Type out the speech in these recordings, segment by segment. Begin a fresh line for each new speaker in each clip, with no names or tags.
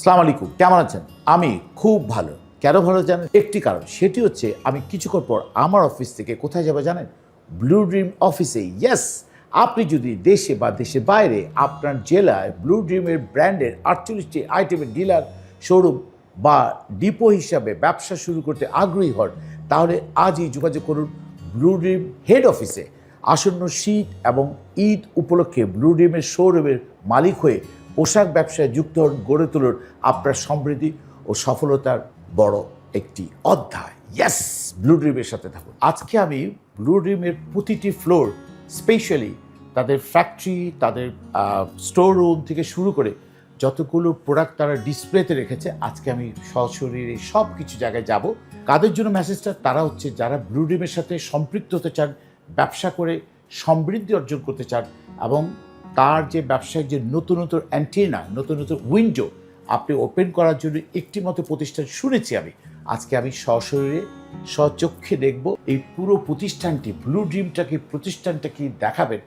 সালাম আলাইকুম, কেমন আছেন? আমি খুব ভালো। কেন ভালো জানেন? একটি কারণ, সেটি হচ্ছে আমি কিছুক্ষণ পর আমার অফিস থেকে কোথায় যাব জানেন? ব্লু ড্রিম অফিসে ইয়েস আপনি যদি দেশে বা দেশের বাইরে আপনার জেলায় ব্লু ড্রিমের ব্র্যান্ডের আটচল্লিশটি আইটেমের ডিলার শোরুম বা ডিপো হিসাবে ব্যবসা শুরু করতে আগ্রহী হন, তাহলে আজই যোগাযোগ করুন ব্লু ড্রিম হেড অফিসে আসন্ন শীত এবং ঈদ উপলক্ষে ব্লু ড্রিমের শোরুমের মালিক হয়ে পোশাক ব্যবসায় যুক্ত গড়ে তোলার আপনার সমৃদ্ধি ও সফলতার বড় একটি অধ্যায়। ইয়েস ব্লু ড্রিমের সাথে থাকুন। আজকে আমি ব্লু ড্রিমের প্রতিটি ফ্লোর স্পেশালি তাদের ফ্যাক্টরি তাদের স্টোর রুম থেকে শুরু করে যতগুলো প্রোডাক্ট তারা ডিসপ্লেতে রেখেছে, আজকে আমি সশরীরে সব কিছু জায়গায় যাব। কাদের জন্য মেসেজটা তারা হচ্ছে যারা ব্লু ড্রিমের সাথে সম্পৃক্ত হতে চান, ব্যবসা করে সমৃদ্ধি অর্জন করতে চান এবং তার যে ব্যবসায়িক যে নতুন নতুন অ্যান্টেনা নতুন নতুন উইন্ডো আপনি ওপেন করার জন্য একটি মতো প্রতিষ্ঠান শুনেছি আমি। আজকে আমি সশরীরে স্বচক্ষে দেখব এই পুরো প্রতিষ্ঠানটি ব্লু ড্রিমটাকে প্রতিষ্ঠানটাকে দেখাবেন।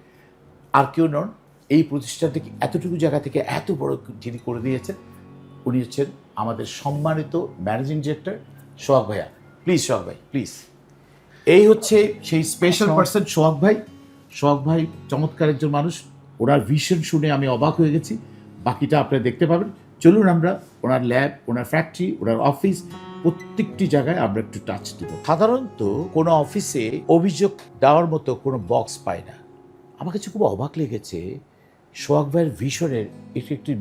আর কেউ নন এই প্রতিষ্ঠানটাকে এতটুকু জায়গা থেকে এত বড় যিনি করে দিয়েছেন? উনি হচ্ছেন আমাদের সম্মানিত ম্যানেজিং ডিরেক্টর সোহাগ ভাইয়া। প্লিজ সোহাগ ভাই প্লিজ এই হচ্ছে সেই স্পেশাল পার্সন সোহাগ ভাই। সোহাগ ভাই চমৎকার একজন মানুষ। ওনার ভিশন শুনে আমি অবাক হয়ে গেছি। বাকিটা আপনারা দেখতে পাবেন। চলুন আমরা ওনার ল্যাব ওনার ফ্যাক্টরি ওনার অফিস প্রত্যেকটি জায়গায় আমরা একটু টাচ দিব। সাধারণত কোনো অফিসে অভিযোগ দেওয়ার মতো কোনো বক্স পায় না। আমার কাছে খুব অবাক লেগেছে সোহাগ ভাইয়ের ভিশনের এটি একটি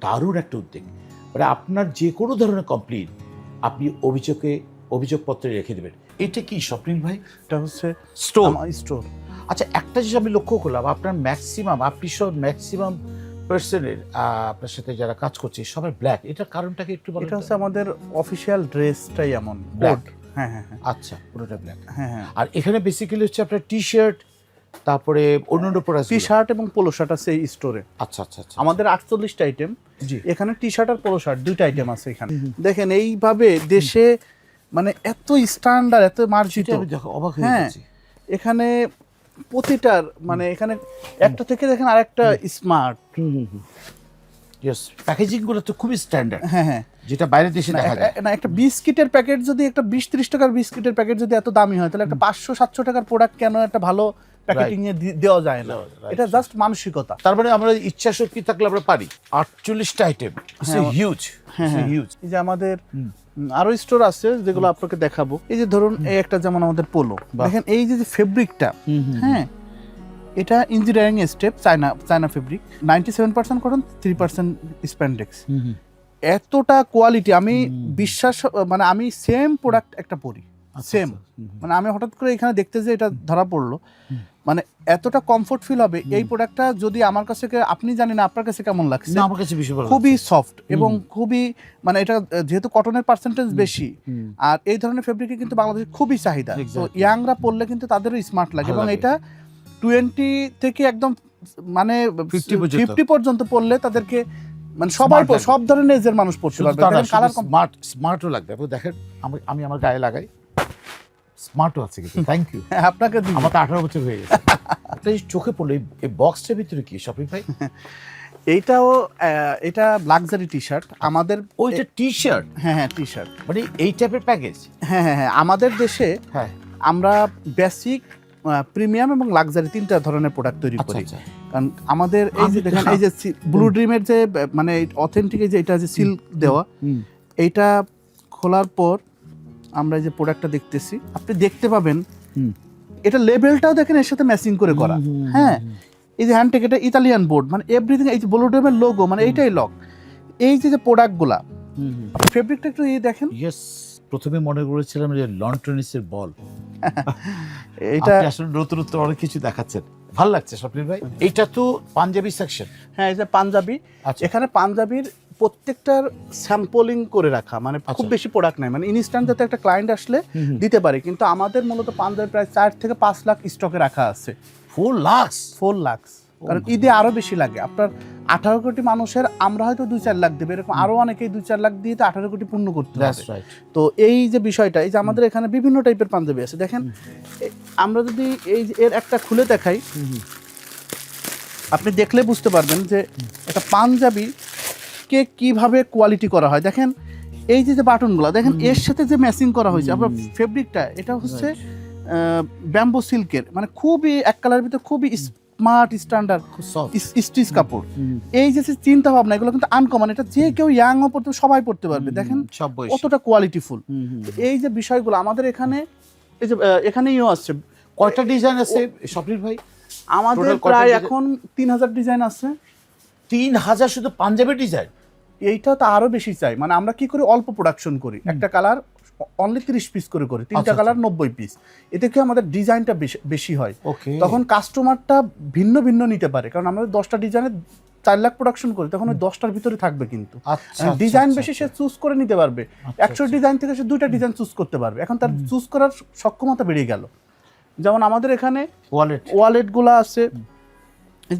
দারুণ একটা উদ্যোগ। মানে আপনার যে কোনো ধরনের কমপ্লেন আপনি অভিযোগে অভিযোগপত্রে রেখে দেবেন। এটা কি স্বপ্নিল ভাই?
এটা হচ্ছে
স্টোর
স্টোর
আচ্ছা একটা জিনিস আমি লক্ষ্য করলাম আপনার ম্যাক্সিমাম আপনি সব ম্যাক্সিমাম পার্সনের আপনার সাথে যারা কাজ করছে সবাই ব্ল্যাক এটার কারণটা কি একটু
এটা হচ্ছে আমাদের অফিসিয়াল ড্রেসটাই এমন। হ্যাঁ হ্যাঁ হ্যাঁ।
আচ্ছা পুরোটা ব্ল্যাক
হ্যাঁ হ্যাঁ।
আর এখানে বেসিক্যালি হচ্ছে আপনার টি শার্ট তারপরে অন্যান্য প্রোডাক্ট
টি শার্ট এবং পোলো শার্ট আছে এই স্টোরে
আচ্ছা আচ্ছা আচ্ছা।
আমাদের আটচল্লিশটা আইটেম
জি।
এখানে টি শার্ট আর পোলো শার্ট দুইটা আইটেম আছে এখানে। দেখেন এইভাবে দেশে মানে এত স্ট্যান্ডার্ড এত মার্জিত
দেখো অবাক হয়ে গেছি।
এখানে প্রতিটার মানে এখানে একটা থেকে দেখেন আরেকটা স্মার্ট
ইয়েস প্যাকেজিংগুলো তো খুবই স্ট্যান্ডার্ড
হ্যাঁ হ্যাঁ।
যেটা বাইরের দেশে দেখা যায়।
না একটা বিস্কিটের প্যাকেট যদি একটা বিশ ত্রিশ টাকার বিস্কিটের প্যাকেট যদি এত দামি হয় তাহলে একটা পাঁচশো সাতশো টাকার প্রোডাক্ট কেন একটা ভালো প্যাকেটিং এ দেওয়া যায় না? এটা জাস্ট মানসিকতা।
তার মানে আমরা ইচ্ছা শক্তি থাকলে আমরা পারি। আটচল্লিশটা আইটেম
হ্যাঁ,
হিউজ
হ্যাঁ হ্যাঁ।
হিউজ
এই যে আমাদের আরও স্টোর আছে যেগুলো আপনাকে দেখাবো। এই যে ধরুন এই একটা যেমন আমাদের পোলো। দেখেন এই যে ফেব্রিকটা হ্যাঁ এটা engineering step China China fabric ninety seven percent cotton three percent spandex এতটা কোয়ালিটি আমি বিশ্বাস মানে আমি সেম প্রোডাক্ট একটা পরি।
আচ্ছা,
সেম মানে আমি হঠাৎ করে এখানে দেখতে যে এটা ধরা পড়ল। মানে এতটা কমফোর্ট ফিল হবে এই প্রোডাক্টটা যদি আমার কাছে আপনি জানেন আপনার কাছে কেমন লাগছে?
আমার কাছে বেশি ভালো
খুবই সফট এবং খুবই মানে এটা যেহেতু কটনের পার্সেন্টেজ বেশি আর এই ধরনের ফেব্রিকে কিন্তু বাংলাদেশে খুবই চাহিদা। তো ইয়াংরা পরলে কিন্তু তাদেরও স্মার্ট লাগে এবং এটা টোয়েন্টি থেকে একদম মানে
50
ফিফটি পর্যন্ত পড়লে তাদেরকে মানে
লাগবে।
সব ধরনের এজের মানুষ পড়তে পারবে। কালার
স্মার্ট স্মার্টও লাগবে। দেখেন আমি আমার গায়ে লাগাই। স্মার্টও আছে কিন্তু থ্যাংক ইউ
আপনাকে।
আমার তো আঠারো বছর হয়ে গেছে। একটা চোখে পড়ল এই- বক্সটার ভিতরে কি শপিং ভাই
এইটাও এটা লাক্সারি টি শার্ট আমাদের
ওইটা টি শার্ট
হ্যাঁ হ্যাঁ টি শার্ট
মানে এই টাইপের প্যাকেজ
হ্যাঁ হ্যাঁ হ্যাঁ আমাদের দেশে
হ্যাঁ।
আমরা বেসিক প্রিমিয়াম এবং লাক্সারি তিনটা ধরনের প্রোডাক্ট তৈরি
আচ্ছা
করি।
আচ্ছা।
কারণ আমাদের এই যে দেখেন এই যে ব্লু ড্রিমের যে মানে অথেন্টিক যে এটা যে সিল দেওয়া এইটা খোলার পর আমরা এই যে প্রোডাক্টটা দেখতেছি আপনি দেখতে পাবেন
হুম।
এটা লেভেলটাও দেখেন এর সাথে ম্যাচিং করে করা। হ্যাঁ এই যে হ্যান্ডটেক এটা ইতালিয়ান বোর্ড মানে এভরিথিং এই যে ব্লু ড্রিমের লোগো মানে এইটাই লক এই যে যে প্রোডাক্টগুলা ফেব্রিকটা একটু এই দেখেন।
ইয়েস প্রথমে মনে করেছিলাম যে লন টেনিসের বল
এটা
আসলে আসলে নতুনত্ব অনেক কিছু দেখাচ্ছেন। ভালো লাগছে স্বপ্নিল ভাই। এটা তো পাঞ্জাবি সেকশন
হ্যাঁ এই যে পাঞ্জাবি
আচ্ছা।
এখানে পাঞ্জাবির প্রত্যেকটার স্যাম্পলিং করে রাখা মানে খুব
আচ্ছা।
বেশি প্রোডাক্ট নাই। মানে ইনস্ট্যান্ট যাতে একটা ক্লায়েন্ট আসলে। দিতে পারে। কিন্তু আমাদের মূলত পাঞ্জাবি প্রায় চার থেকে পাঁচ লাখ স্টকে রাখা আছে।
ফোর লাক্স
ফোর লাখস কারণ ঈদে আরও বেশি লাগে। আপনার আঠারো কোটি মানুষের আমরা হয়তো দুই চার লাখ দেবে। এরকম আরও অনেকেই দুই চার লাখ দিয়ে তো আঠারো কোটি পূর্ণ করতে হবে। তো এই যে বিষয়টা এই যে আমাদের এখানে বিভিন্ন টাইপের পাঞ্জাবি আছে। দেখেন আমরা যদি এই এর একটা খুলে দেখাই আপনি দেখলে বুঝতে পারবেন যে একটা পাঞ্জাবি ফেব্রিককে কীভাবে কোয়ালিটি করা হয়? দেখেন এই যে যে বাটনগুলো দেখেন এর সাথে যে ম্যাচিং করা হয়েছে আপনার ফেব্রিকটা এটা হচ্ছে ব্যাম্বো সিল্কের মানে খুবই এক কালারের ভিতরে খুবই স্মার্ট স্ট্যান্ডার্ড স্টিচ কাপড়। এই যে চিন্তা ভাবনা এগুলো কিন্তু আনকমন এটা যে কেউ ইয়াং পড়তে সবাই পড়তে পারবে দেখেন কতটা কোয়ালিটিফুল এই যে বিষয়গুলো আমাদের এখানে এই যে আহ, এখানেও আসছে
কয়টা ডিজাইন আছে? স্বপ্নিল ভাই?
আমাদের প্রায় এখন তিন হাজার ডিজাইন আছে।
তিন হাজার শুধু পাঞ্জাবি ডিজাইন
এইটা তো আরও বেশি চাই। মানে আমরা কি করি? অল্প প্রোডাকশন করি। একটা কালার অনলি তিরিশ পিস করে করি। তিনটা
আচ্ছা,
কালার নব্বই পিস এতে কি আমাদের ডিজাইনটা বেশি হয়। তখন কাস্টমারটা ভিন্ন ভিন্ন নিতে পারে। কারণ আমাদের দশটা ডিজাইনের চার লাখ প্রোডাকশন করি। তখন ওই দশটার ভিতরে থাকবে কিন্তু।
আচ্ছা
ডিজাইন
আচ্ছা,
বেশি সে
আচ্ছা।
চুজ করে নিতে পারবে।
আচ্ছা,
একশো ডিজাইন থেকে সে দুইটা ডিজাইন চুজ করতে পারবে। এখন তার চুজ করার সক্ষমতা বেড়ে গেল। যেমন আমাদের এখানে
ওয়ালেট
ওয়ালেটগুলো আছে।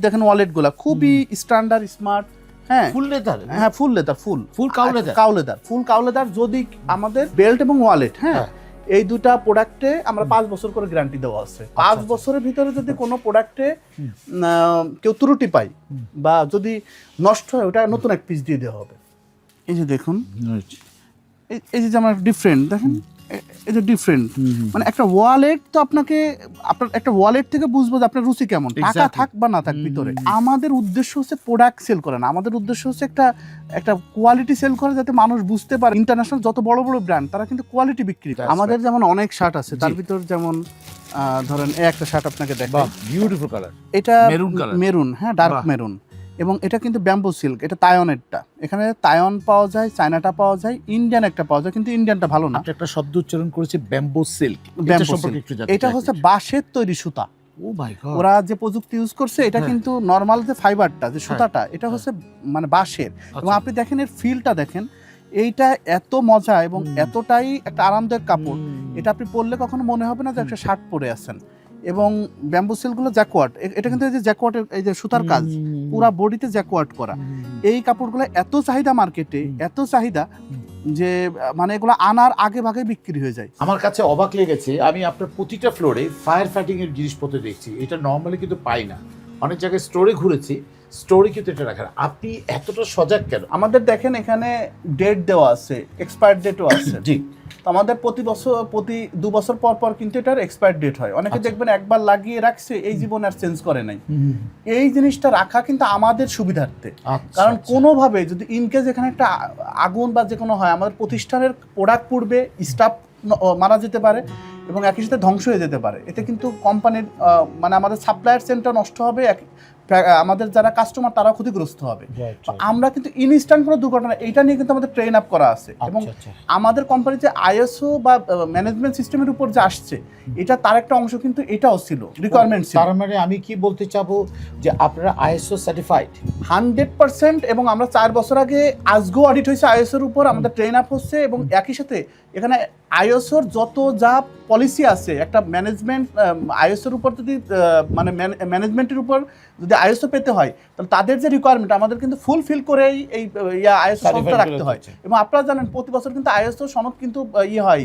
দেখেন ওয়ালেটগুলো খুবই স্ট্যান্ডার্ড স্মার্ট হ্যাঁ।
ফুল লেদার
হ্যাঁ full leather full.
Full cow leather?
Leather full cow leather যদি আমাদের বেল্ট এবং ওয়ালেট হ্যাঁ
হ্যাঁ।
এই দুটা প্রোডাক্টে আমরা পাঁচ বছর করে গ্যারান্টি দেওয়া আছে। পাঁচ
আচ্ছা।
বছরের ভিতরে যদি কোনো প্রোডাক্টে কেউ ত্রুটি পায় বা যদি নষ্ট হয় ওটা নতুন এক পিস দিয়ে দেওয়া হবে। এই যে দেখুন এই- এই যে আমার ডিফারেন্ট দেখেন। এই যে ডিফারেন্ট মানে একটা ওয়ালেট তো আপনাকে আপনার একটা ওয়ালেট থেকে বুঝব যে আপনার রুচি কেমন টাকা থাক বা না থাক ভিতরে। আমাদের উদ্দেশ্য হচ্ছে প্রোডাক্ট সেল করা না। আমাদের উদ্দেশ্য হচ্ছে একটা একটা কোয়ালিটি সেল করে যাতে মানুষ বুঝতে পারে। ইন্টারন্যাশনাল যত বড় বড় ব্র্যান্ড তারা কিন্তু কোয়ালিটি বিক্রি করে। আমাদের যেমন অনেক শার্ট আছে তার ভিতর যেমন ধরেন একটা শার্ট আপনাকে
বাহ বিউটিফুল কালার
এটা
Maroon colour।
মেরুন হ্যাঁ ডার্ক মেরুন এবং এটা কিন্তু ব্যাম্বো সিল্ক এটা তায়নেরটা। এখানে তায়ন পাওয়া যায় চায়নাটা পাওয়া যায় ইন্ডিয়ান একটা পাওয়া যায় কিন্তু ইন্ডিয়ানটা ভালো না।
একটা শব্দ উচ্চারণ করেছে ব্যাম্বু সিল্ক
এটা হচ্ছে বাঁশের তৈরি সুতা।
গড
ওরা যে প্রযুক্তি ইউজ করছে এটা
হ্যাঁ।
কিন্তু নর্মাল যে ফাইবারটা যে সুতাটা এটা হচ্ছে মানে বাঁশের। এবং
আচ্ছা।
আপনি দেখেন এর ফিলটা দেখেন এইটা এত মজা এবং এতটাই একটা আরামদায়ক কাপড় এটা আপনি পরলে কখনো মনে হবে না যে একটা শার্ট পরে আছেন। এবং ব্যাম্বু সিল্কগুলো জ্যাকওয়ার্ড এটা কিন্তু এই যে জ্যাকওয়ার্ডের এই যে সুতার কাজ পুরা বডিতে জ্যাকওয়ার্ড করা। এই কাপড়গুলো এত চাহিদা মার্কেটে এত চাহিদা যে মানে এগুলো আনার আগে ভাগে বিক্রি হয়ে যায়।
আমার কাছে অবাক লেগেছে আমি আপনার প্রতিটা ফ্লোরে ফায়ার ফাইটিং এর জিনিসপত্র দেখছি। এটা নর্মালি কিন্তু পাই না। অনেক জায়গায় স্টোরে ঘুরেছি স্টোরে কিন্তু এটা রাখা না। আপনি এতটা সজাগ কেন?
আমাদের দেখেন এখানে ডেট দেওয়া আছে এক্সপায়ার ডেটও আছে।
জি।
তো আমাদের প্রতি বছর প্রতি দু বছর পর পর কিন্তু এটার এক্সপায়ার ডেট হয়। অনেকে
আচ্ছা।
দেখবেন একবার লাগিয়ে রাখছে এই জীবন আর চেঞ্জ করে নাই। এই জিনিসটা রাখা কিন্তু আমাদের সুবিধার্থে।
আচ্ছা,
কারণ
আচ্ছা।
কোনোভাবে যদি ইনকেস এখানে একটা আগুন বা যে কোনো হয় আমাদের প্রতিষ্ঠানের প্রোডাক্ট পূর্বে স্টাফ মারা যেতে পারে এবং একই সাথে ধ্বংস হয়ে যেতে পারে। এতে কিন্তু কোম্পানির মানে আমাদের সাপ্লায়ার চেনটা নষ্ট হবে আমাদের যারা কাস্টমার তারা ক্ষতিগ্রস্ত হবে. আমরা কিন্তু ইনস্ট্যান্ট কোনো দুর্ঘটনা এইটা নিয়ে কিন্তু আমাদের ট্রেন আপ করা আছে। এবং
আচ্ছা, আচ্ছা।
আমাদের কোম্পানি যে আইএসও বা ম্যানেজমেন্ট সিস্টেমের উপর যে আসছে এটা তার একটা অংশ কিন্তু এটাও ছিল রিকোয়ারমেন্ট ছিল।
তার মানে আমি কি বলতে চাবো যে আপনারা আইএসও সার্টিফাইড
হান্ড্রেড পার্সেন্ট এবং আমরা চার বছর আগে আজগো অডিট হয়েছে আইএসওর উপর আমাদের ট্রেন আপ হচ্ছে এবং একই সাথে এখানে আইএসওর যত যা পলিসি আছে একটা ম্যানেজমেন্ট আইএসওর উপর যদি মানে ম্যানেজমেন্টের উপর যদি আইএসও পেতে হয় তাহলে তাদের যে রিকোয়ারমেন্ট আমাদের কিন্তু ফুলফিল করেই এই ইয়া আইএসও
Certified
সনদটা রাখতে হয়। এবং আপনারা জানেন প্রতি বছর কিন্তু আইএসও সনদ কিন্তু ইয়ে হয়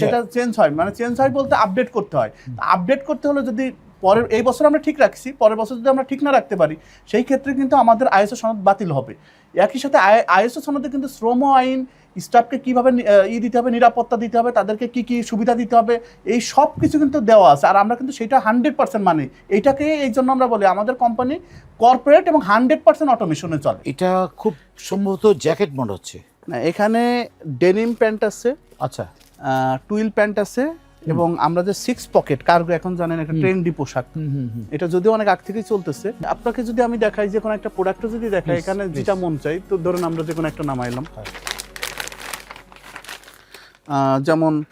সেটা চেঞ্জ হয়। মানে চেঞ্জ হয় বলতে আপডেট করতে হয়। আপডেট করতে হলে যদি পরের এই বছর আমরা ঠিক রাখছি পরের বছর যদি আমরা ঠিক না রাখতে পারি সেই ক্ষেত্রে কিন্তু আমাদের আইএসও সনদ বাতিল হবে। একই সাথে আইএসও সনদে কিন্তু শ্রম আইন স্টাফকে কীভাবে ই দিতে হবে নিরাপত্তা দিতে হবে তাদেরকে কি কি সুবিধা দিতে হবে এই সব কিছু কিন্তু দেওয়া আছে। আর আমরা কিন্তু সেটা হান্ড্রেড পার্সেন্ট মানি। এইটাকে এই জন্য আমরা বলি আমাদের কোম্পানি কর্পোরেট এবং হান্ড্রেড পার্সেন্ট অটোমেশনে চলে।
এটা খুব সম্ভবত জ্যাকেট মনে হচ্ছে।
না এখানে ডেনিম প্যান্ট আছে
আচ্ছা।
টুইল প্যান্ট আছে এবং আমরা যে সিক্স পকেট কার্গো এখন জানেন একটা ট্রেন্ডি পোশাক। এটা যদিও অনেক আগ থেকেই চলতেছে। আপনাকে যদি আমি দেখাই যে কোনো একটা প্রোডাক্টও যদি দেখাই এখানে যেটা মন চাই তো ধরুন আমরা যে কোনো একটা নামাইলাম।
হ্যাঁ।
যেমন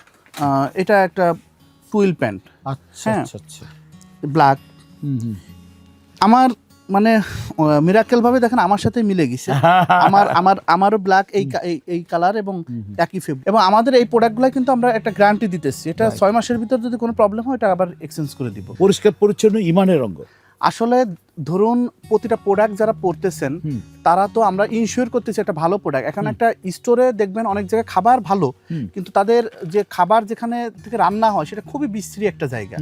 এটা একটা টুইল প্যান্ট।
আচ্ছা
হ্যাঁ।
আচ্ছা আচ্ছা।
ব্ল্যাক। আমার মানে মিরাকেল ভাবে দেখেন আমার সাথে মিলে গেছে। আমার আমার আমারও ব্ল্যাক এই এই- কালার এবং একই ফেব এবং আমাদের এই প্রোডাক্টগুলো কিন্তু আমরা একটা গ্যারান্টি দিতেছি। এটা ছয় মাসের ভিতর যদি কোনো প্রবলেম হয় এটা আবার এক্সচেঞ্জ করে দিব।
পরিষ্কার পরিচ্ছন্ন ইমানের রঙ্গ
আসলে ধরুন প্রতিটা প্রোডাক্ট যারা পড়তেছেন তারা তো আমরা ইনশিওর করতেছি একটা ভালো প্রোডাক্ট এখন একটা স্টোরে দেখবেন অনেক জায়গায় খাবার ভালো কিন্তু তাদের যে খাবার যেখানে থেকে রান্না হয় সেটা খুবই বিশ্রী একটা জায়গা।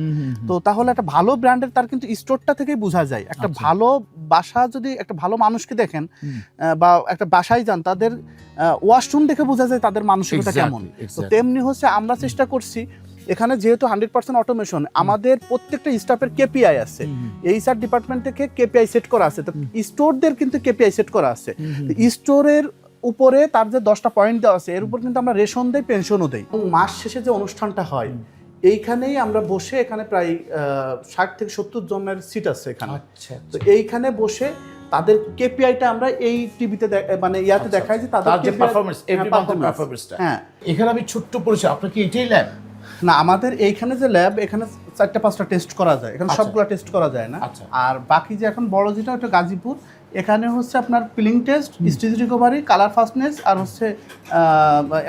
তো তাহলে একটা ভালো ব্র্যান্ডের তার কিন্তু স্টোরটা থেকেই বোঝা যায়। একটা
আচ্ছা।
ভালো বাসা যদি একটা ভালো মানুষকে দেখেন বা একটা বাসায় যান তাদের ওয়াশরুম দেখে বোঝা যায় তাদের মানসিকতা কেমন। তো তেমনি হচ্ছে আমরা চেষ্টা করছি এখানে যেহেতু হান্ড্রেড পার্সেন্ট অটোমেশন আমাদের প্রত্যেকটা স্টাফের কেপিআই আছে। এইচআর ডিপার্টমেন্ট থেকে কেপিআই সেট করা আছে। তো স্টোরদের কিন্তু কেপিআই সেট করা আছে। স্টোরের উপরে তার যে দশটা পয়েন্ট দেওয়া আছে এর উপর কিন্তু আমরা রেশন দেই পেনশনও দেই। মাস শেষে যে অনুষ্ঠানটা হয় এইখানেই আমরা বসে এখানে প্রায় ষাট থেকে সত্তর জনের সিট আছে এখানে।
আচ্ছা
তো এইখানে বসে তাদের কেপিআইটা আমরা এই টিভিতে মানে ইয়াতে
আচ্ছা,
দেখাই যে তাদের
যে এভরি
performance।
পারফরমেন্সটা
হ্যাঁ।
এখানে আমি ছোট্ট পরিচয় আপনার কি এটাই ল্যাব
না আমাদের এইখানে যে ল্যাব এখানে চারটা পাঁচটা টেস্ট করা যায়। এখানে
আচ্ছা।
সবগুলো টেস্ট করা যায় না।
আচ্ছা।
আর বাকি যে এখন বড় যেটা ওটা গাজীপুর। এখানে হচ্ছে আপনার peeling test stage recovery colour fastness আর হচ্ছে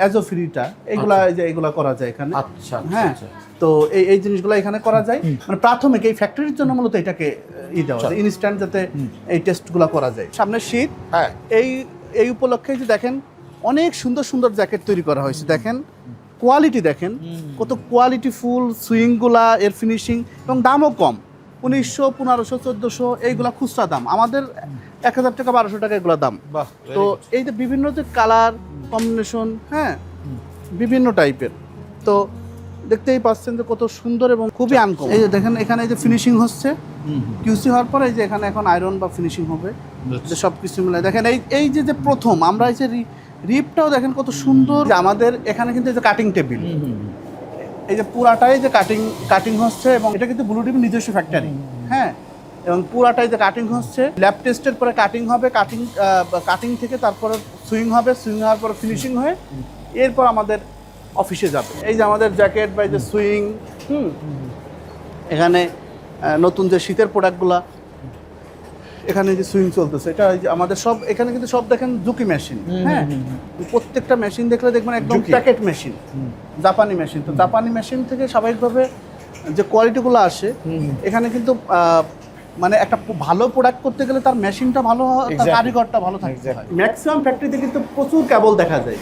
অ্যাজোফ্রিটা এগুলা যে এগুলা করা যায় এখানে।
আচ্ছা
হ্যাঁ।
আচ্ছা।
তো এই এই জিনিসগুলো এখানে করা যায়। মানে প্রাথমিক এই ফ্যাক্টরির জন্য মূলত এটাকে ই দেওয়া যায়। ইনস্ট্যান্ট যাতে এই টেস্টগুলো করা যায়। সামনে শীত
হ্যাঁ।
এই এই উপলক্ষে যে দেখেন অনেক সুন্দর সুন্দর জ্যাকেট তৈরি করা হয়েছে। দেখেন কোয়ালিটি দেখেন কত কোয়ালিটি ফুল সুইংগুলা এর ফিনিশিং এবং দামও কম। উনিশশো পনেরোশো চোদ্দোশো এইগুলা খুচরা দাম। আমাদের এক হাজার টাকা বারোশো টাকা এগুলো দাম। তো এই যে বিভিন্ন যে কালার কম্বিনেশন হ্যাঁ বিভিন্ন টাইপের তো দেখতেই পাচ্ছেন যে কত সুন্দর এবং খুবই আনকম এই যে দেখেন এখানে এই যে ফিনিশিং হচ্ছে কিউসি হওয়ার পরে এই যে এখানে এখন আয়রন বা ফিনিশিং হবে যে সব কিছু মিলে দেখেন এই এই যে যে প্রথম আমরা এই যে রিপটাও দেখেন কত সুন্দর। যে আমাদের এখানে কিন্তু এই যে কাটিং টেবিল এই যে পুরাটাই যে কাটিং কাটিং হচ্ছে এবং এটা কিন্তু ব্লু টিভি নিজস্ব ফ্যাক্টরি হ্যাঁ? এবং পুরাটাই যে কাটিং হচ্ছে ল্যাব টেস্টের পরে কাটিং হবে কাটিং কাটিং থেকে তারপরে সুইং হবে সুইং হওয়ার পরে ফিনিশিং হয়ে এরপর আমাদের অফিসে যাবে। এই যে আমাদের জ্যাকেট বা এই যে সুইং হুম? এখানে নতুন যে শীতের প্রোডাক্টগুলা এখানে যে সুইং চলতেছে এটা আমাদের সব এখানে কিন্তু সব দেখেন জুকি মেশিন। হ্যাঁ? প্রত্যেকটা মেশিন দেখলে দেখবেন একদম প্যাকেট মেশিন জাপানি মেশিন। তো জাপানি মেশিন থেকে স্বাভাবিকভাবে যে কোয়ালিটিগুলো আসে এখানে কিন্তু মানে একটা ভালো প্রোডাক্ট করতে গেলে তার মেশিনটা ভালো হয় তার কারিগরটা ভালো থাকতে হয়।
Exactly.
ম্যাক্সিমাম ফ্যাক্টরিতে কিন্তু প্রচুর কেবল দেখা যায়।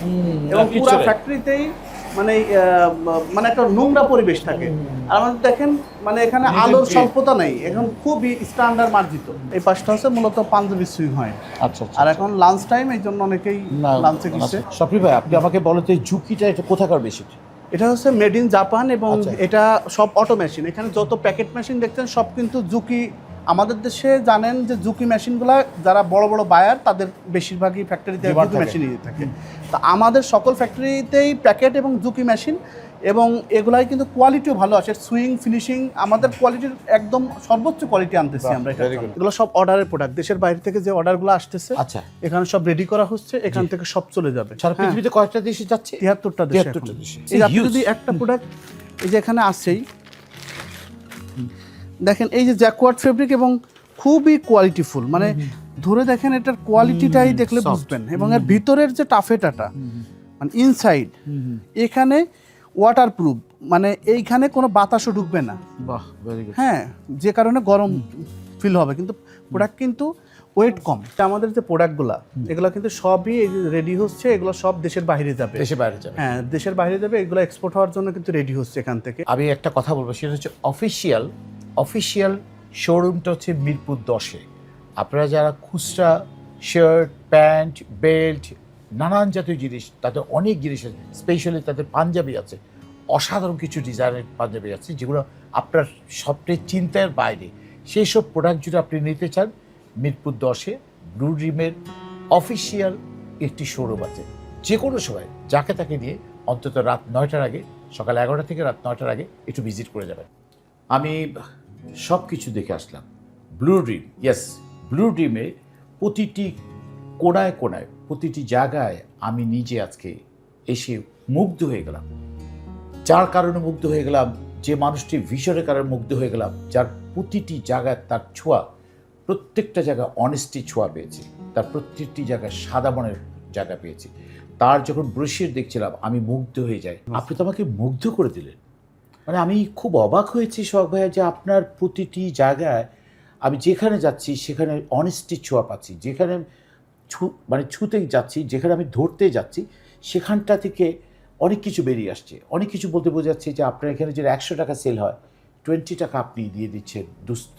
এবং পুরো ফ্যাক্টরিতেই মানে মানে একটা নোংরা পরিবেশ থাকে। আর আমাদের দেখেন মানে এখানে আলোর. স্বল্পতা নেই। এখন খুবই স্ট্যান্ডার্ড মার্জিত। এই পাশটা হচ্ছে মূলত পাঞ্জাবি সুইং হয়।
আচ্ছা আচ্ছা
আর এখন লাঞ্চ টাইম এই জন্য অনেকেই লাঞ্চে গেছে।
সপ্রি ভাই আপনি আমাকে বলেন এই ঝুঁকিটা এটা কোথাকার বেশি?
এটা হচ্ছে মেড ইন জাপান এবং
আচ্ছা।
এটা সব অটো মেশিন এখানে যত প্যাকেট মেশিন দেখছেন সব কিন্তু জুকি আমাদের দেশে জানেন যে জুকি মেশিনগুলো যারা বড় বড় বায়ার তাদের বেশিরভাগই ফ্যাক্টরিতে জুকি
থাকে।
মেশিনই থাকে। তা আমাদের সকল ফ্যাক্টরিতেই প্যাকেট এবং জুকি মেশিন এবং এগুলাই কিন্তু কোয়ালিটিও ভালো আসে। সুইং ফিনিশিং আমাদের কোয়ালিটির একদম সর্বোচ্চ কোয়ালিটি আনতেছি আমরা. এগুলো সব অর্ডারের প্রোডাক্ট দেশের বাইরে থেকে যে অর্ডারগুলো আসতেছে
আচ্ছা।
এখানে সব রেডি করা হচ্ছে এখান থেকে সব চলে যাবে।
সারা
হ্যাঁ,
পৃথিবীতে কয়েকটা দেশে যাচ্ছে?
তিয়াত্তরটা দেশে. যদি একটা প্রোডাক্ট এই যে এখানে আসছেই দেখেন এই যে জ্যাকওয়ার্ড ফেব্রিক এবং খুবই কোয়ালিটিফুল মানে ধরে দেখেন এটার কোয়ালিটিটাই দেখলে. বুঝবেন। এবং এর ভিতরের যে টাফেটাটা মানে ইনসাইড এখানে ওয়াটার প্রুফ মানে এইখানে কোনো বাতাসও ঢুকবে না।
বাহ
হ্যাঁ যে কারণে গরম ফিল হবে কিন্তু প্রোডাক্ট কিন্তু ওয়েট কম। আমাদের যে প্রোডাক্টগুলা এগুলো কিন্তু সবই রেডি হচ্ছে এগুলো সব দেশের বাইরে যাবে।
দেশে বাইরে যাবে।
হ্যাঁ দেশের বাইরে যাবে এগুলো এক্সপোর্ট হওয়ার জন্য কিন্তু রেডি হচ্ছে এখান থেকে।
আমি একটা কথা বলব সেটা হচ্ছে অফিসিয়াল অফিসিয়াল শোরুমটা হচ্ছে মিরপুর দশে। আপনারা যারা খুচরা শার্ট প্যান্ট বেল্ট নানান জাতীয় জিনিস তাদের অনেক জিনিস আছে স্পেশালি তাদের পাঞ্জাবি আছে, অসাধারণ কিছু ডিজাইনের পাঞ্জাবি আছে, যেগুলো আপনার সবচেয়ে চিন্তার বাইরে। সেই সব প্রোডাক্ট যদি আপনি নিতে চান, মিরপুর দশে ব্লু ড্রিমের অফিসিয়াল একটি শোরুম আছে। যে কোনো সময় যাকে তাকে নিয়ে অন্তত রাত নয়টার আগে, সকাল এগারোটা থেকে রাত নয়টার আগে একটু ভিজিট করে যাবেন। আমি সব কিছু দেখে আসলাম। ব্লু ড্রিম ইয়েস ব্লু ড্রিমে প্রতিটি কোনায় কোনায় প্রতিটি জায়গায় আমি নিজে আজকে এসে মুগ্ধ হয়ে গেলাম। যার কারণে মুগ্ধ হয়ে গেলাম, যে মানুষটি ভীষণের কারণে মুগ্ধ হয়ে গেলাম, যার প্রতিটি জায়গায় তার ছোঁয়া, প্রত্যেকটা জায়গায় অনেস্টি ছোঁয়া পেয়েছে, তার প্রত্যেকটি জায়গায় সাদা মনের জায়গা পেয়েছে। তার যখন ব্রুশিয়ার দেখছিলাম, আমি মুগ্ধ হয়ে যাই। আপনি তো আমাকে মুগ্ধ করে দিলেন। মানে আমি খুব অবাক হয়েছি শখ ভাইয়া যে আপনার প্রতিটি জায়গায় আমি যেখানে যাচ্ছি সেখানে অনেস্টির ছোঁয়া পাচ্ছি। যেখানে ছু মানে ছুতেই যাচ্ছি যেখানে আমি ধরতে যাচ্ছি সেখানটা থেকে অনেক কিছু বেরিয়ে আসছে। অনেক কিছু বলতে বোঝাচ্ছে যে আপনার এখানে যদি একশো টাকা সেল হয় টোয়েন্টি টাকা আপনি দিয়ে দিচ্ছেন দুস্থ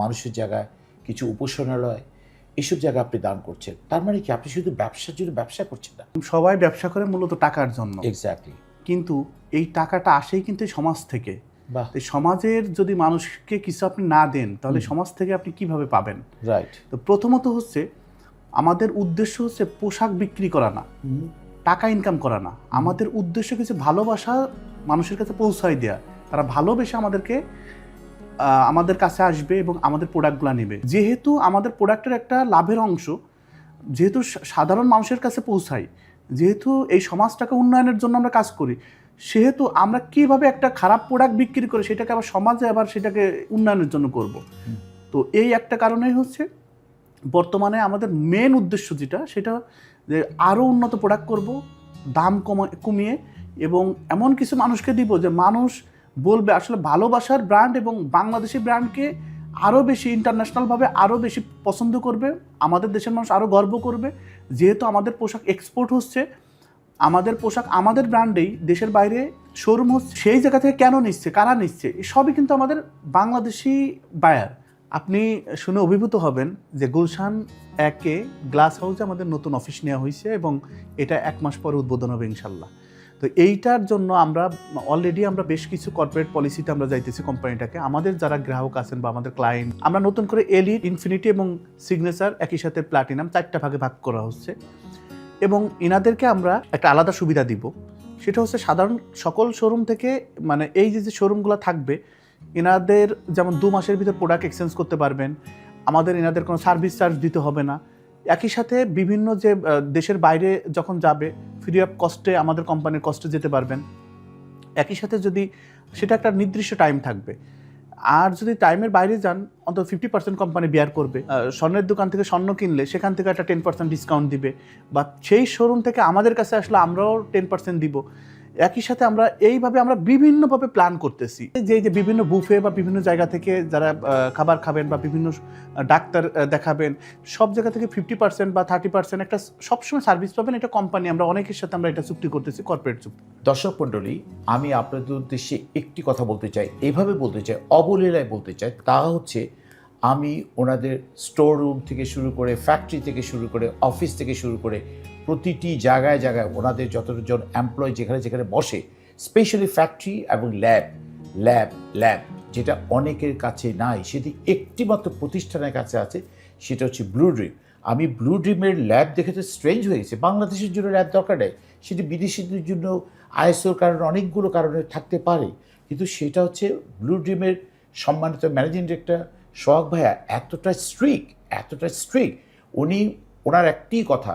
মানুষের জায়গায় কিছু উপাসনালয় এসব জায়গায় আপনি দান করছেন। তার মানে কি আপনি শুধু ব্যবসার জন্য ব্যবসা করছেন না?
সবাই ব্যবসা করে মূলত টাকার জন্য।
এক্স্যাক্টলি
কিন্তু এই টাকাটা আসেই কিন্তু এই সমাজ থেকে। সমাজের যদি মানুষকে কিছু আপনি না দেন তাহলে সমাজ থেকে আপনি কীভাবে পাবেন?
রাইট
তো প্রথমত হচ্ছে আমাদের উদ্দেশ্য হচ্ছে পোশাক বিক্রি করা না টাকা ইনকাম করা না। আমাদের উদ্দেশ্য কিছু ভালোবাসা মানুষের কাছে পৌঁছাই দেওয়া তারা ভালোবেসে আমাদেরকে আমাদের কাছে আসবে এবং আমাদের প্রোডাক্টগুলো নেবে। যেহেতু আমাদের প্রোডাক্টের একটা লাভের অংশ যেহেতু সাধারণ মানুষের কাছে পৌঁছাই যেহেতু এই সমাজটাকে উন্নয়নের জন্য আমরা কাজ করি সেহেতু আমরা কীভাবে একটা খারাপ প্রোডাক্ট বিক্রি করে সেটাকে আবার সমাজে আবার সেটাকে উন্নয়নের জন্য করব। তো এই একটা কারণেই হচ্ছে বর্তমানে আমাদের মেন উদ্দেশ্য যেটা সেটা যে আরও উন্নত প্রোডাক্ট করব দাম কমা কমিয়ে এবং এমন কিছু মানুষকে দিব যে মানুষ বলবে আসলে ভালোবাসার ব্র্যান্ড এবং বাংলাদেশি ব্র্যান্ডকে আরও বেশি ইন্টারন্যাশনালভাবে আরও বেশি পছন্দ করবে আমাদের দেশের মানুষ আরও গর্ব করবে যেহেতু আমাদের পোশাক এক্সপোর্ট হচ্ছে আমাদের পোশাক আমাদের ব্র্যান্ডেই দেশের বাইরে শোরুম হচ্ছে, সেই জায়গা থেকে কেন নিচ্ছে, কারা নিচ্ছে সবই কিন্তু আমাদের বাংলাদেশি বায়ার আপনি শুনে অভিভূত হবেন যে গুলশান একে গ্লাস হাউসে আমাদের নতুন অফিস নেওয়া হয়েছে এবং এটা এক মাস পরে উদ্বোধন হবে ইনশাল্লাহ। তো এইটার জন্য আমরা অলরেডি আমরা বেশ কিছু কর্পোরেট পলিসিতে আমরা যাইতেছি কোম্পানিটাকে আমাদের যারা গ্রাহক আছেন বা আমাদের ক্লায়েন্ট আমরা নতুন করে এলি ইনফিনিটি এবং সিগনেচার একই সাথে প্লাটিনাম চারটা ভাগে ভাগ করা হচ্ছে। এবং এনাদেরকে আমরা একটা আলাদা সুবিধা দিব। সেটা হচ্ছে সাধারণ সকল শোরুম থেকে মানে এই যে যে শোরুমগুলো থাকবে, এনাদের যেমন দু মাসের ভিতর প্রোডাক্ট এক্সচেঞ্জ করতে পারবেন, আমাদের এনাদের কোনো সার্ভিস চার্জ দিতে হবে না। একই সাথে বিভিন্ন যে দেশের বাইরে যখন যাবে ফ্রি অফ কস্টে আমাদের কোম্পানির কস্টে যেতে পারবেন। একই সাথে যদি সেটা একটা নির্দিষ্ট টাইম থাকবে আর যদি টাইমের বাইরে যান, অন্তত ফিফটি পার্সেন্ট কোম্পানি বিয়ার করবে। স্বর্ণের দোকান থেকে স্বর্ণ কিনলে সেখান থেকে একটা টেন পার্সেন্ট ডিসকাউন্ট দিবে। বা সেই শোরুম থেকে আমাদের কাছে আসলে আমরাও টেন পার্সেন্ট দিব। একই সাথে আমরা এইভাবে আমরা বিভিন্নভাবে প্ল্যান করতেছি। যে যে বিভিন্ন বুফে বা বিভিন্ন জায়গা থেকে যারা খাবার খাবেন বা বিভিন্ন ডাক্তার দেখাবেন, সব জায়গা থেকে ফিফটি পার্সেন্ট বা থার্টি পার্সেন্ট একটা সবসময় সার্ভিস পাবেন এটা কোম্পানি আমরা অনেকের সাথে আমরা এটা চুক্তি করতেছি কর্পোরেট চুক্তি।
দর্শক মণ্ডলী, আমি আপনাদের উদ্দেশ্যে একটি কথা বলতে চাই, এভাবে বলতে চাই, অবলীলায় বলতে চাই, তা হচ্ছে আমি ওনাদের স্টোর রুম থেকে শুরু করে ফ্যাক্টরি থেকে শুরু করে অফিস থেকে শুরু করে প্রতিটি জায়গায় জায়গায় ওনাদের যতজন এমপ্লয় যেখানে যেখানে বসে স্পেশালি ফ্যাক্টরি এবং ল্যাব ল্যাব ল্যাব যেটা অনেকের কাছে নাই সেটি একটিমাত্র প্রতিষ্ঠানের কাছে আছে, সেটা হচ্ছে ব্লু ড্রিম আমি ব্লু ড্রিমের ল্যাব দেখে তো স্ট্রেঞ্জ হয়ে গেছে। বাংলাদেশের জন্য ল্যাব দরকার নেই। সেটি বিদেশিদের জন্য আইএসওর কারণে অনেকগুলো কারণে থাকতে পারে। কিন্তু সেটা হচ্ছে ব্লু ড্রিমের সম্মানিত ম্যানেজিং ডিরেক্টর সোহাগ ভাইয়া এতটা স্ট্রিক এতটা স্ট্রিক উনি, ওনার একটি কথা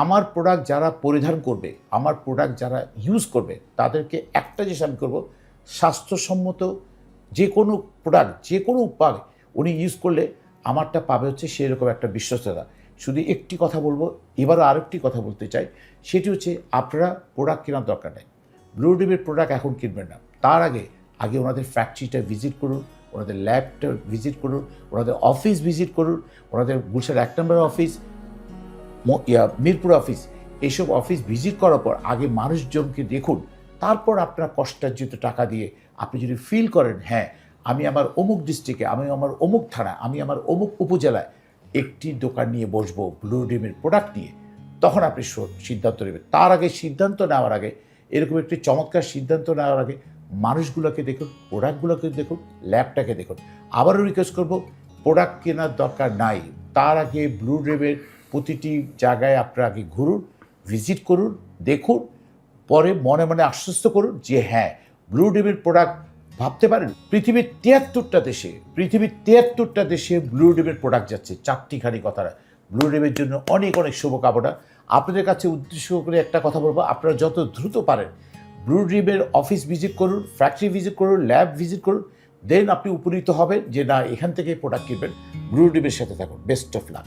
আমার প্রোডাক্ট যারা পরিধান করবে, আমার প্রোডাক্ট যারা ইউজ করবে, তাদেরকে একটা জিনিস আমি করব, স্বাস্থ্যসম্মত যে কোনো প্রোডাক্ট যে কোনো উপায় উনি ইউজ করলে আমারটা পাবে হচ্ছে সেরকম একটা বিশ্বস্ততা। শুধু একটি কথা বলব, এবারও আরেকটি কথা বলতে চাই, সেটি হচ্ছে আপনারা প্রোডাক্ট কেনার দরকার নেই। ব্লু ডিমের প্রোডাক্ট এখন কিনবেন না। তার আগে আগে ওনাদের ফ্যাক্টরিটা ভিজিট করুন, ওনাদের ল্যাবটা ভিজিট করুন, ওনাদের অফিস ভিজিট করুন, ওনাদের গুলশান এক নম্বর অফিস মিরপুর অফিস এইসব অফিস ভিজিট করার পর আগে মানুষজনকে দেখুন, তারপর আপনার কষ্টার্জিত টাকা দিয়ে আপনি যদি ফিল করেন হ্যাঁ আমি আমার অমুক ডিস্ট্রিক্টে আমি আমার অমুক থানা আমি আমার অমুক উপজেলায় একটি দোকান নিয়ে বসবো ব্লু ডিমের প্রোডাক্ট নিয়ে, তখন আপনি সিদ্ধান্ত নেবেন। তার আগে সিদ্ধান্ত নেওয়ার আগে, এরকম একটি চমৎকার সিদ্ধান্ত নেওয়ার আগে মানুষগুলোকে দেখুন প্রোডাক্টগুলোকে দেখুন, ল্যাবটাকে দেখুন। আবারও রিকোয়েস্ট করব প্রোডাক্ট কেনার দরকার নাই। তার আগে ব্লু ড্রিমের প্রতিটি জায়গায় আপনারা আগে ঘুরুন, ভিজিট করুন, দেখুন, পরে মনে মনে আশ্বস্ত করুন যে হ্যাঁ ব্লু ড্রিমের প্রোডাক্ট ভাবতে পারেন। পৃথিবীর তিয়াত্তরটা দেশে, পৃথিবীর তিয়াত্তরটা দেশে ব্লু ড্রিমের প্রোডাক্ট যাচ্ছে চারটিখানি কথাটা ব্লু ড্রিমের জন্য অনেক অনেক শুভকামনা। আপনাদের কাছে উদ্দেশ্য করে একটা কথা বলব, আপনারা যত দ্রুত পারেন ব্লু ড্রিমের অফিস ভিজিট করুন ফ্যাক্টরি ভিজিট করুন ল্যাব ভিজিট করুন দেন আপনি উপনীত হবেন যে না, এখান থেকে প্রোডাক্ট কিনবেন। ব্লু ড্রিমের সাথে থাকুন। Best of luck